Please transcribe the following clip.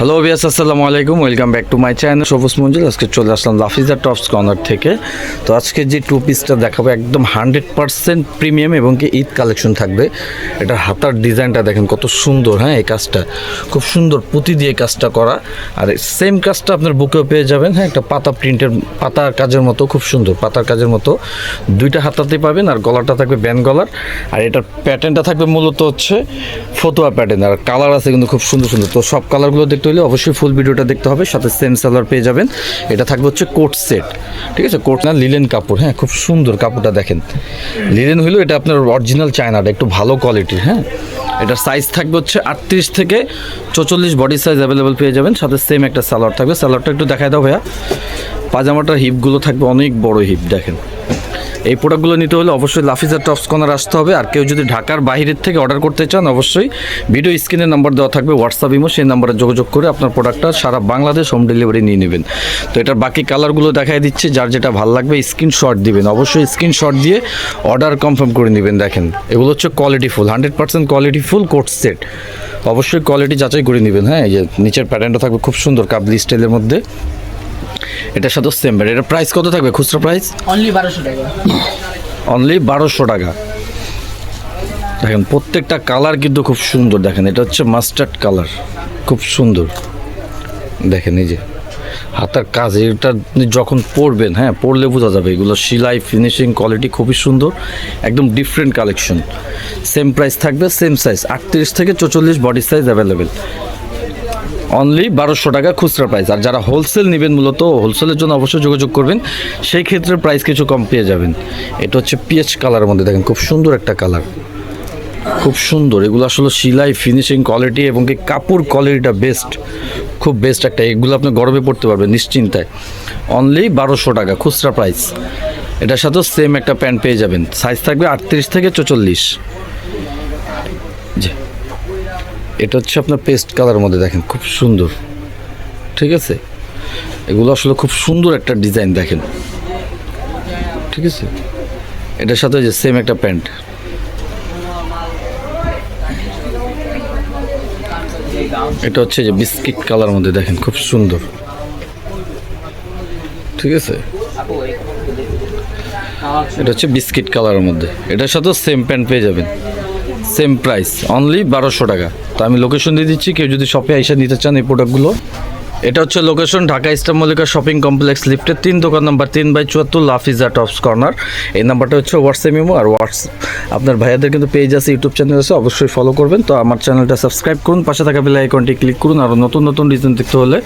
Hello বিয়াস আসসালামু আলাইকুম welcome back to my channel Sabuj Manjul. আজকে চলে আসলাম লাফিজা টপস কর্নার থেকে। তো আজকে যে টু পিসটা দেখাবো একদম হান্ড্রেড পার্সেন্ট প্রিমিয়াম এবং কি ঈদ কালেকশন থাকবে। এটার হাতার ডিজাইনটা দেখেন কত সুন্দর হ্যাঁ এই কাজটা। খুব সুন্দর পুঁতি দিয়ে কাজটা করা। আর সেম কাজটা আপনার বুকেও পেয়ে যাবেন হ্যাঁ একটা পাতা প্রিন্টের পাতার কাজের মতো, খুব সুন্দর পাতার কাজের মতো। দুইটা হাতাতে পাবেন আর গলাটা থাকবে ব্যান গলার আর এটার প্যাটার্নটা থাকবে মূলত হচ্ছে ফতুয়া প্যাটার্ন আর কালার আছে কিন্তু খুব সুন্দর সুন্দর। তো সব কালারগুলো দেখতে হলে অবশ্যই ফুল ভিডিওটা দেখতে হবে, সাথে সেম সালোয়ার পেয়ে যাবেন। এটা থাকবে হচ্ছে কোট সেট ঠিক আছে? কোট না লিলেন কাপড় হ্যাঁ? খুব সুন্দর কাপড়টা দেখেন। লিলেন হইলেও এটা আপনার অরিজিনাল চায়নাটা একটু ভালো কোয়ালিটির হ্যাঁ? এটার সাইজ থাকবে হচ্ছে আটত্রিশ থেকে চৌচল্লিশ বডি সাইজ অ্যাভেলেবেল পেয়ে যাবেন। সাথে সেম একটা সালোয়ার থাকবে। সালোয়ারটা একটু দেখায় দাও ভাইয়া। পাজামাটার হিপগুলো থাকবে অনেক বড় হিপ দেখেন। এই প্রোডাক্টগুলো নিতে হলে অবশ্যই লাফিজার টপস কর্নার আসতে হবে। আর কেউ যদি ঢাকার বাইরের থেকে অর্ডার করতে চান, অবশ্যই ভিডিও স্ক্রিনে নাম্বার দেওয়া থাকবে হোয়াটসঅ্যাপ ইমো সেই নাম্বারে যোগাযোগ করে আপনার প্রোডাক্টটা সারা বাংলাদেশ হোম ডেলিভারি নিয়ে নেবেন। তো এটার বাকি কালারগুলো দেখাই দিচ্ছে, যার যেটা ভালো লাগবে স্ক্রিনশট দিবেন। অবশ্যই স্ক্রিনশট দিয়ে অর্ডার কনফার্ম করে নেবেন, দেখেন। এগুলো হচ্ছে quality full hundred percent quality full coat set অবশ্যই কোয়ালিটি যাচাই করে নেবেন হ্যাঁ এই যে নিচের প্যাটার্নটা থাকবে খুব সুন্দর, কাবলি স্টাইলের মধ্যে। এটার সাথে সেম এটার প্রাইস কত থাকবে খুচরো প্রাইস অনলি বারোশো টাকা। অনলি বারোশো টাকা। দেখেন প্রত্যেকটা কালার কিন্তু খুব সুন্দর। দেখেন এটা হচ্ছে মাস্টার্ড কালার খুব সুন্দর। দেখেন এই যে হাতার কাজ এটা যখন পরবেন হ্যাঁ পরলে বোঝা যাবে এগুলো সিলাই ফিনিশিং কোয়ালিটি খুবই সুন্দর। একদম ডিফারেন্ট কালেকশন সেম প্রাইস থাকবে সেম সাইজ আটত্রিশ থেকে চৌচল্লিশ বডি সাইজ অ্যাভেলেবেল অনলি বারোশো টাকা খুচরা প্রাইস আর যারা হোলসেল নেবেন মূলত হোলসেলের জন্য অবশ্যই যোগাযোগ করবেন। সেই ক্ষেত্রে প্রাইস কিছু কম পেয়ে যাবেন। এটা হচ্ছে পিএইচ কালারের মধ্যে দেখেন, খুব সুন্দর একটা কালার খুব সুন্দর। এগুলো আসলে সিলাই ফিনিশিং কোয়ালিটি এবং কি কাপড় কোয়ালিটিটা বেস্ট খুব বেস্ট একটা। এগুলো আপনি গরমে পড়তে পারবেন নিশ্চিন্তায়। অনলি বারোশো টাকা খুচরা প্রাইস এটার সাথেও সেম একটা প্যান্ট পেয়ে যাবেন। সাইজ থাকবে আটত্রিশ থেকে চৌচল্লিশ। এটা হচ্ছে আপনার পেস্ট কালারের মধ্যে দেখেন, খুব সুন্দর। ঠিক আছে? এগুলো আসলে খুব সুন্দর একটা ডিজাইন দেখেন। ঠিক আছে? এটার সাথে যে সেম একটা প্যান্ট। এটা হচ্ছে যে বিস্কিট কালার মধ্যে দেখেন, খুব সুন্দর। ঠিক আছে? এটা হচ্ছে বিস্কিট কালারের মধ্যে। এটার সাথেও সেম প্যান্ট পেয়ে যাবেন। সেম প্রাইস অনলি বারোশো টাকা। তো আমি লোকেশন দিয়ে দিচ্ছি, কেউ যদি শপে এসে নিতে চান এই প্রোডাক্টগুলো এটা হচ্ছে location Dhaka Eastern Mallika shopping complex লিফটের তিন দোকান নাম্বার তিন বাই চুয়াত্তর, লাফিজা টপস কর্নার এই নাম্বারটা হচ্ছে হোয়াটসঅ্যাপ ইমো আর হোয়াটস আপনার ভাইয়াদের কিন্তু পেজ আছে ইউটিউব চ্যানেল আছে, অবশ্যই ফলো করবেন। তো আমার চ্যানেলটা সাবস্ক্রাইব করুন, পাশে থাকা বেল আইকনটি ক্লিক করুন, আর নতুন নতুন ডিজাইন দেখতে হলে